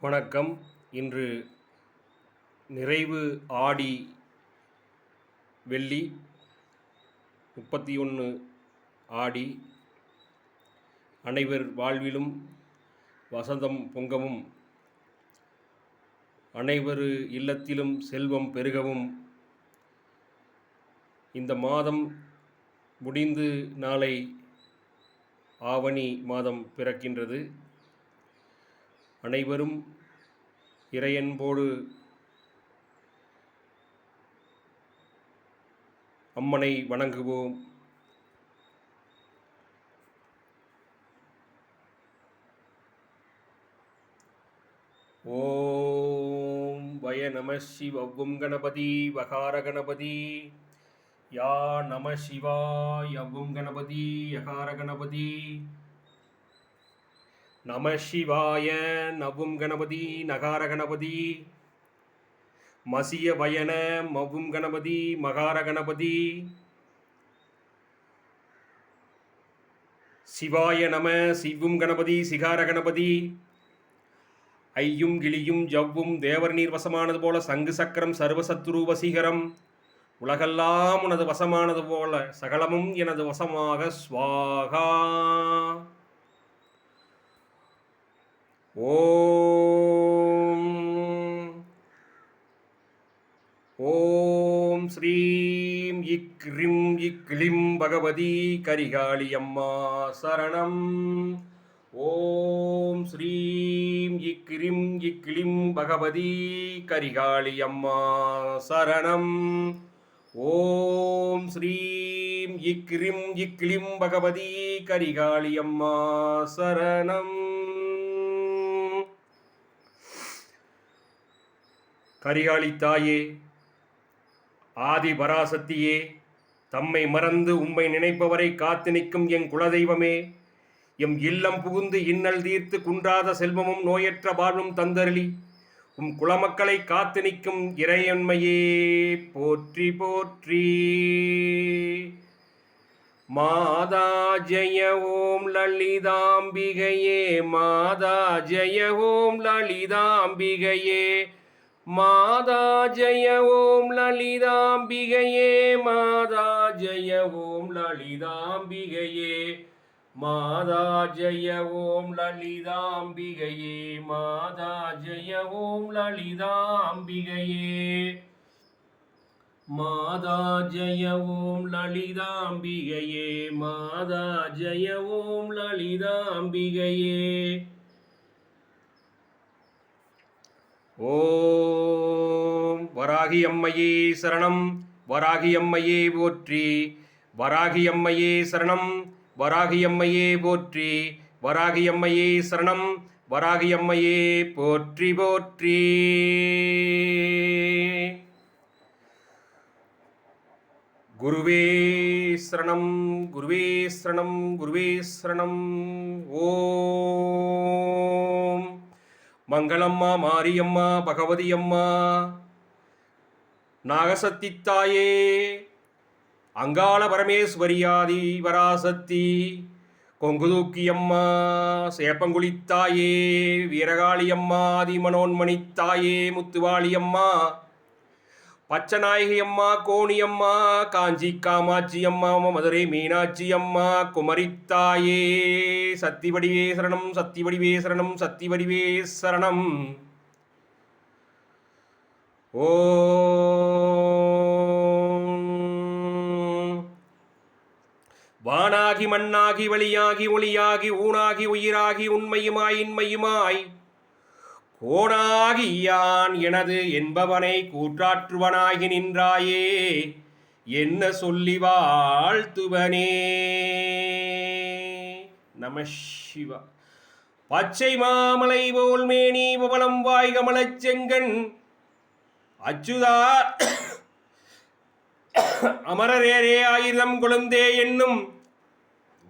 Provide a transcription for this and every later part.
வணக்கம். இன்று நிறைவு ஆடி வெள்ளி முப்பத்தி ஒன்று ஆடி. அனைவர் வாழ்விலும் வசந்தம் பொங்கவும் அனைவரு இல்லத்திலும் செல்வம் பெருகவும். இந்த மாதம் முடிந்து நாளை ஆவணி மாதம் பிறக்கின்றது. அனைவரும் இறையன்போடு அம்மனை வணங்குவோம். ஓம் வய நம சிவவும் கணபதி வகார கணபதி. யா நம சிவாயவும் கணபதி யகார கணபதி. நம சிவாய நவும் கணபதி நகார கணபதி. மசிய வயன மவும் கணபதி மகார கணபதி. சிவாய நம சிவும் கணபதி சிகார கணபதி. ஐயும் கிளியும் ஜவ்வும் தேவர் நீர் வசமானது போல சங்கு சக்கரம் சர்வசத்ரு வசீகரம் உலகெல்லாம் உனது வசமானது போல சகலமும் எனது வசமாக ஸ்வாகா ஓம். ஓம் ஸ்ரீம் இக் ரிம் இக் லிம் பகவதி கரிகாளி அம்மா சரணம். ஓம் ஸ்ரீம் இக்ரிம் இக்லிம் பகவதி கரிகாளி அம்மா சரணம். ஓம் ஸ்ரீம் இக்ரிம் இக்லிம் பகவதி கரிகாளி அம்மா சரணம். கரிகாளி தாயே ஆதி பராசக்தியே தம்மை மறந்து உம்மை நினைப்பவரை காத்து நிற்கும் என் குலதெய்வமே எம் இல்லம் புகுந்து இன்னல் தீர்த்து குன்றாத செல்வமும் நோயற்ற வாழ்வும் தந்தருளி உம் குலமக்களை காத்து நிற்கும் இறையன்மையே போற்றி போற்றி. மாதா ஜெய ஓம் லலிதாம்பிகையே மாதா ஜெய ஓம் லலிதாம்பிகையே மாதா ஜய ஓம் லலிதாம்பிகையே மாதா ஜய ஓம் லலிதாம்பிகையே மாதா ஜய ஓம் லலிதாம்பிகையே மாதா ஜய ஓம் லலிதாம்பிகையே. மாதா ஜய ஓம் லலிதாம்பிகையே மாதா ஜய ஓம் லலிதாம்பிகையே. ஓம் வராகி அம்மையே சரணம் வராகி அம்மையே போற்றி வராகி அம்மையே சரணம் வராகி அம்மையே போற்றி வராகி அம்மையே சரணம் வராகி அம்மையே போற்றி போற்றி. குருவே சரணம் குருவே சரணம் குருவே சரணம். ஓ மங்களம்மா மாரியம்மா பகவதியம்மா. நாகசத்தித்தாயே அங்காள பரமேஸ்வரியாதி பராசக்தி கொங்குதூக்கியம்மா சேப்பங்குளித்தாயே வீரகாளியம்மா அதிமனோன்மணித்தாயே முத்துவாளியம்மா. பச்சநாயகி அம்மா கோணியம்மா காஞ்சி காமாட்சி அம்மா மதுரை மீனாட்சி அம்மா குமரித்தாயே சத்திவடிவே சரணம் சத்திவடிவே சரணம் சத்திவடிவே சரணம். ஓ வானாகி மண்ணாகி வழியாகி ஒளியாகி ஊனாகி உயிராகி உண்மையுமாய் இன்மையுமாய் கோணாகி யான் எனது என்பவனை கூற்றாற்றுவனாகி நின்றாயே என்ன சொல்லி வாழ்த்துவனே. நம சிவா. பச்சை மாமலை போல் மேனி பவளம் வாய் கமலச் செங்கண் அச்சுதா அமரரேரே ஆயிரம் குழந்தே என்னும்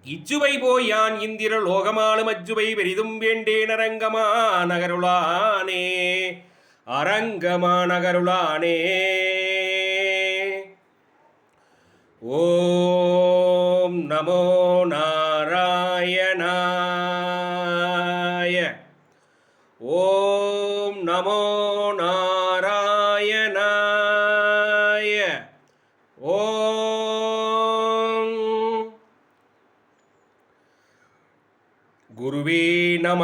இச்சுவை போயான் இந்திர லோகமாலும் அச்சுவை பெரிதும் வேண்டேன் அரங்கமா நகருளானே அரங்கமா நகருளானே ஓம் நமோ நாராயணாய. ஓம் நமோ நாராயணாய. ஓம்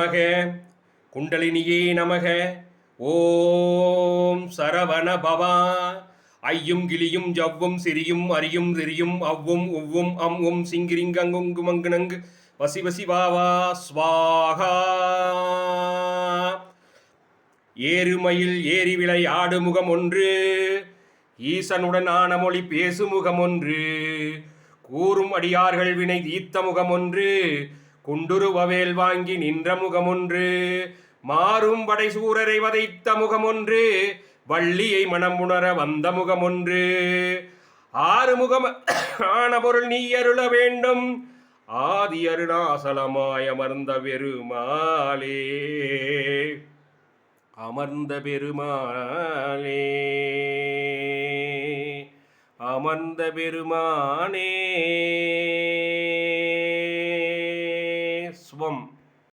நமக குண்டலினியே நமக. ஓம் சரவண பவா. ஐயும் கிளியும் ஜவ்வும் சிரியும் அரியும் திரியும் அவ்வும் உவ்வும் அம் உம் சிங்கிரிங்கங்குங்குமங்குனங்கு வசி வசி வாவா ஸ்வாகா ஏறுமயில் ஏறி விளை ஆடு முகம் ஒன்று. ஈசனுடன் ஆன மொழி பேசு முகம் ஒன்று. கூறும் அடியார்கள் வினை தீர்த்த முகம் ஒன்று. குண்டுருவவேல் வாங்கி நின்ற முகமொன்று மாறும் படை சூரரை வதைத்த முகமொன்று வள்ளியை மனம் உணர வந்த முகமொன்று. ஆறுமுகம் ஆறு முகம் ஆன பொருள் நீ அருள வேண்டும் ஆதி அருணாசலமாய் அமர்ந்த பெருமாளே. அமர்ந்த பெருமாளே. அமர்ந்த பெருமானே.